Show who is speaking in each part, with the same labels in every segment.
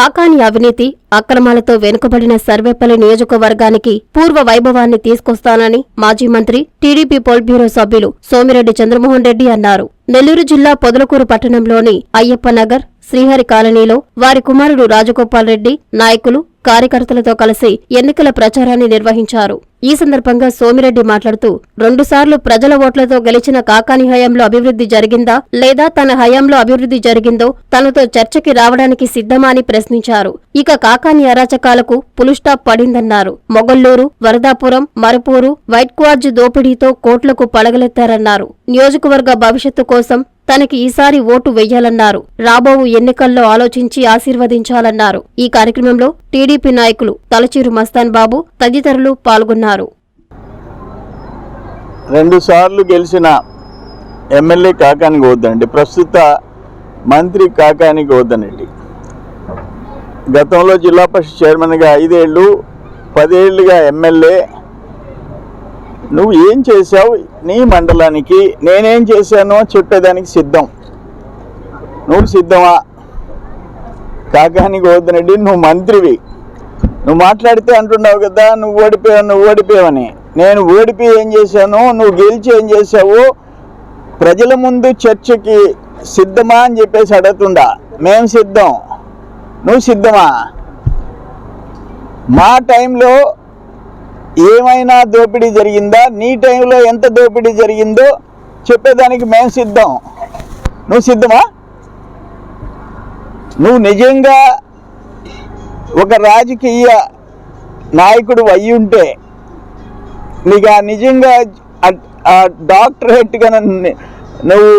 Speaker 1: కాకాని అవినీతి అక్రమాలతో వెనుకబడిన సర్వేపల్లి నియోజకవర్గానికి పూర్వ వైభవాన్ని తీసుకొస్తానని మాజీ మంత్రి టీడీపీ పోల్ బ్యూరో సభ్యులు సోమిరెడ్డి చంద్రమోహన్ రెడ్డి అన్నారు. నెల్లూరు జిల్లా పొదలకూరు పట్టణంలోని అయ్యప్పనగర్ శ్రీహరి కాలనీలో వారి కుమారుడు రాజగోపాల్ రెడ్డి నాయకులు కార్యకర్తలతో కలిసి ఎన్నికల ప్రచారాన్ని నిర్వహించారు. ఈ సందర్భంగా సోమిరెడ్డి మాట్లాడుతూ రెండుసార్లు ప్రజల ఓట్లతో గెలిచిన కాకాని హయాంలో అభివృద్ధి జరిగిందా లేదా తన హయాంలో అభివృద్ధి జరిగిందో తనతో చర్చకి రావడానికి సిద్ధమా అని ప్రశ్నించారు. ఇక కాకాని అరాచకాలకు పులుస్టాప్ పడిందన్నారు. మొగల్లూరు వరదాపురం మరపూరు వైట్ క్వార్జ్ దోపిడీతో కోట్లకు పడగలెత్తారన్నారు. నియోజకవర్గ భవిష్యత్తు కోసం తనకి ఈసారి ఓటు వెయ్యాలన్నారు. రాబోవు ఎన్నికల్లో ఆలోచించి ఆశీర్వదించాలన్నారు. ఈ కార్యక్రమంలో టీడీపీ నాయకులు తలచూరు మస్తాన్ బాబు తదితరులు పాల్గొన్నారు.
Speaker 2: రెండుసార్లు గెలిచిన ఎమ్మెల్యే కాకానికి వద్దండి. ప్రస్తుత మంత్రి కాకానికి వద్దనండి గతంలో జిల్లా పరిషత్ చైర్మన్గా ఐదేళ్ళు పదేళ్ళుగా ఎమ్మెల్యే. నువ్వు ఏం చేశావు? నీ మండలానికి నేనేం చేశానో చెప్పేదానికి సిద్ధం. నువ్వు సిద్ధమా? కాకానికి వద్దనండి నువ్వు మంత్రివి. నువ్వు మాట్లాడితే అంటున్నావు కదా నువ్వు ఓడిపోయావు నువ్వు ఓడిపోయావని. నేను ఓడిపోయి ఏం చేశాను నువ్వు గెలిచి ఏం చేసావు ప్రజల ముందు చర్చకి సిద్ధమా అని చెప్పేసి అడుగుతుండా. మేం సిద్ధం. నువ్వు సిద్ధమా? మా టైంలో ఏమైనా దోపిడీ జరిగిందా? నీ టైంలో ఎంత దోపిడీ జరిగిందో చెప్పేదానికి మేము సిద్ధం. నువ్వు సిద్ధమా? నువ్వు నిజంగా ఒక రాజకీయ నాయకుడు అయ్యి ఉంటే నీకు ఆ నిజంగా ఆ- ఆ డాక్టరేట్ కన నువ్వు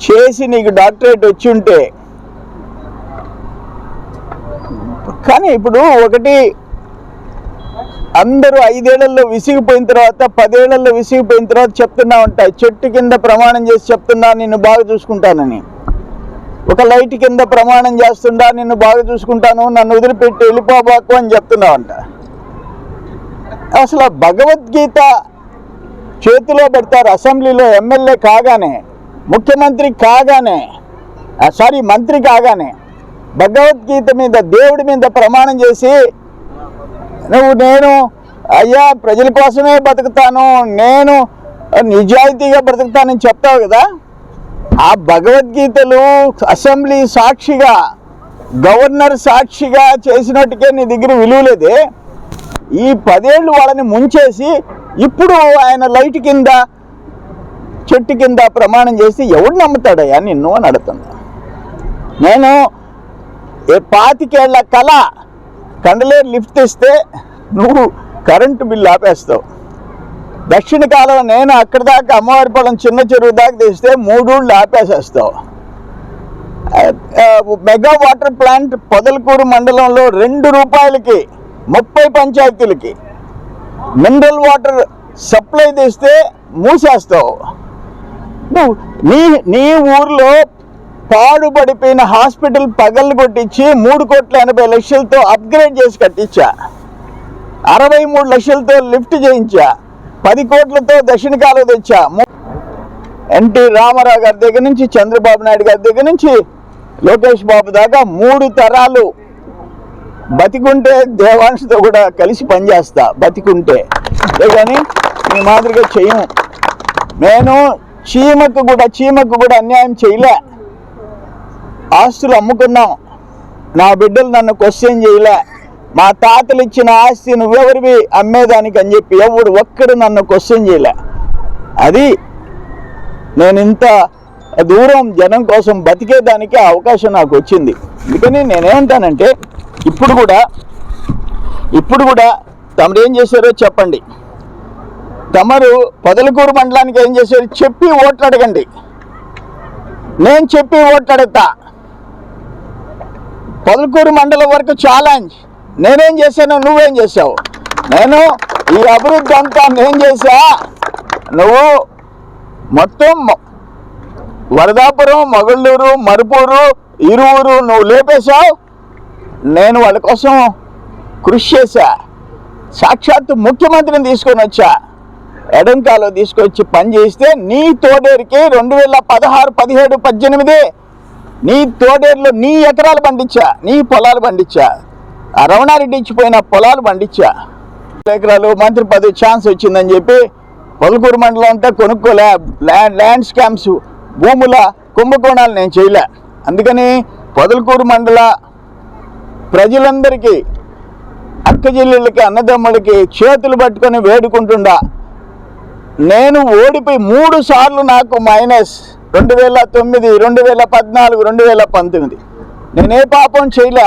Speaker 2: చేసి నీకు డాక్టరేట్ వచ్చి ఉంటే కానీ ఇప్పుడు ఒకటి అందరూ ఐదేళ్ళలో విసిగిపోయిన తర్వాత పదేళ్ళలో విసిగిపోయిన తర్వాత చెప్తున్నా ఉంటాయి చెట్టు కింద ప్రమాణం చేసి చెప్తున్నా నిన్ను బాగా చూసుకుంటానని. ఒక లైట్ కింద ప్రమాణం చేస్తుండా నిన్ను బాగా చూసుకుంటాను నన్ను వదిలిపెట్టి వెళ్ళిపోబాకు అని చెప్తున్నావంట. అసలు భగవద్గీత చేతిలో పెడతారు అసెంబ్లీలో ఎమ్మెల్యే కాగానే ముఖ్యమంత్రి కాగానే ఆ, సారీ మంత్రి కాగానే భగవద్గీత మీద దేవుడి మీద ప్రమాణం చేసి నువ్వు నేను అయ్యా ప్రజల కోసమే బతుకుతాను నేను నిజాయితీగా బ్రతుకుతానని చెప్తావు కదా? ఆ భగవద్గీతలు అసెంబ్లీ సాక్షిగా గవర్నర్ సాక్షిగా చేసినట్టుకే నీ దగ్గర విలువలేదే ఈ పదేళ్ళు వాళ్ళని ముంచేసి ఇప్పుడు ఆయన లైట్ కింద చెట్టు కింద ప్రమాణం చేసి ఎవడు నమ్ముతాడయ్యా నిన్ను అని అడుగుతున్నా. నేను ఏ పాతికేళ్ళ కళ కండలేరు లిఫ్ట్ ఇస్తే నువ్వు కరెంటు బిల్లు ఆపేస్తావు. దక్షిణ కాలం నేను అక్కడి దాకా అమ్మవారిపాలెం చిన్న చెరువు దాకా తీస్తే మూడూళ్ళు ఆపేసేస్తావు. మెగా వాటర్ ప్లాంట్ పొదలకూరు మండలంలో రెండు రూపాయలకి ముప్పై పంచాయతీలకి మినరల్ వాటర్ సప్లై తీస్తే మూసేస్తావు. నువ్వు నీ నీ ఊర్లో పాడుపడిపోయిన హాస్పిటల్ పగలు కొట్టించి మూడు కోట్ల ఎనభై లక్షలతో అప్గ్రేడ్ చేసి కట్టించా. అరవై మూడు లక్షలతో లిఫ్ట్ చేయించా. పది కోట్లతో దక్షిణ కాలువ తెచ్చా ఎన్టీ రామారావు గారి దగ్గర నుంచి చంద్రబాబు నాయుడు గారి దగ్గర నుంచి లోకేష్ బాబు దాకా మూడు తరాలు బతికుంటే దేవాంశతో కూడా కలిసి పనిచేస్తా బతికుంటే. కానీ మీ మాదిరిగా చేయము. నేను చీమకు కూడా చీమకు కూడా అన్యాయం చేయలే. ఆస్తులు అమ్ముకున్నాం. నా బిడ్డలు నన్ను క్వశ్చన్ చేయలే. మా తాతలు ఇచ్చిన ఆస్తి నువ్వెవరివి అమ్మేదానికి అని చెప్పి ఎవడు ఒక్కడు నన్ను క్వశ్చన్ చేయలే. అది నేను ఇంత దూరం జనం కోసం బతికేదానికి అవకాశం నాకు వచ్చింది. అందుకని నేనేమంటానంటే ఇప్పుడు కూడా ఇప్పుడు కూడా తమరు ఏం చేశారో చెప్పండి. తమరు పొదలకూరు మండలానికి ఏం చేశారు చెప్పి ఓట్లు అడగండి. నేను చెప్పి ఓట్లు అడుగుతా. పొదలకూరు మండలం వరకు ఛాలెంజ్ నేనేం చేశాను నువ్వేం చేసావు నేను ఈ అభివృద్ధి అంతా నేను చేశా. నువ్వు మొత్తం వరదాపురం మొగళ్ళూరు మరుపూరు ఇరువురు నువ్వు లేపేశావు. నేను వాళ్ళ కోసం కృషి చేశా. సాక్షాత్తు ముఖ్యమంత్రిని తీసుకొని వచ్చా. ఎడంకాలో తీసుకొచ్చి పని చేస్తే నీ తోడేరికి రెండు వేల పదహారు పదిహేడు పద్దెనిమిది నీ తోడేరులో నీ ఎకరాలు పండించా నీ పొలాలు పండించా. రమణారెడ్డి ఇచ్చిపోయిన పొలాలు పండించా. ఎకరాలు మంత్రి పదవి ఛాన్స్ వచ్చిందని చెప్పి పొలకూరు మండలం అంతా కొనుక్కోలే. ల్యాండ్ ల్యాండ్ స్కామ్స్ భూముల కుంభకోణాలు నేను చేయలే. అందుకని పొదలకూరు మండల ప్రజలందరికీ అక్క అన్నదమ్ములకి చేతులు పట్టుకొని వేడుకుంటుండా. నేను ఓడిపోయి మూడు సార్లు నాకు మైనస్ రెండు వేల తొమ్మిది రెండు వేల పద్నాలుగు రెండు వేల పంతొమ్మిది. నేనే పాపం చేయలే.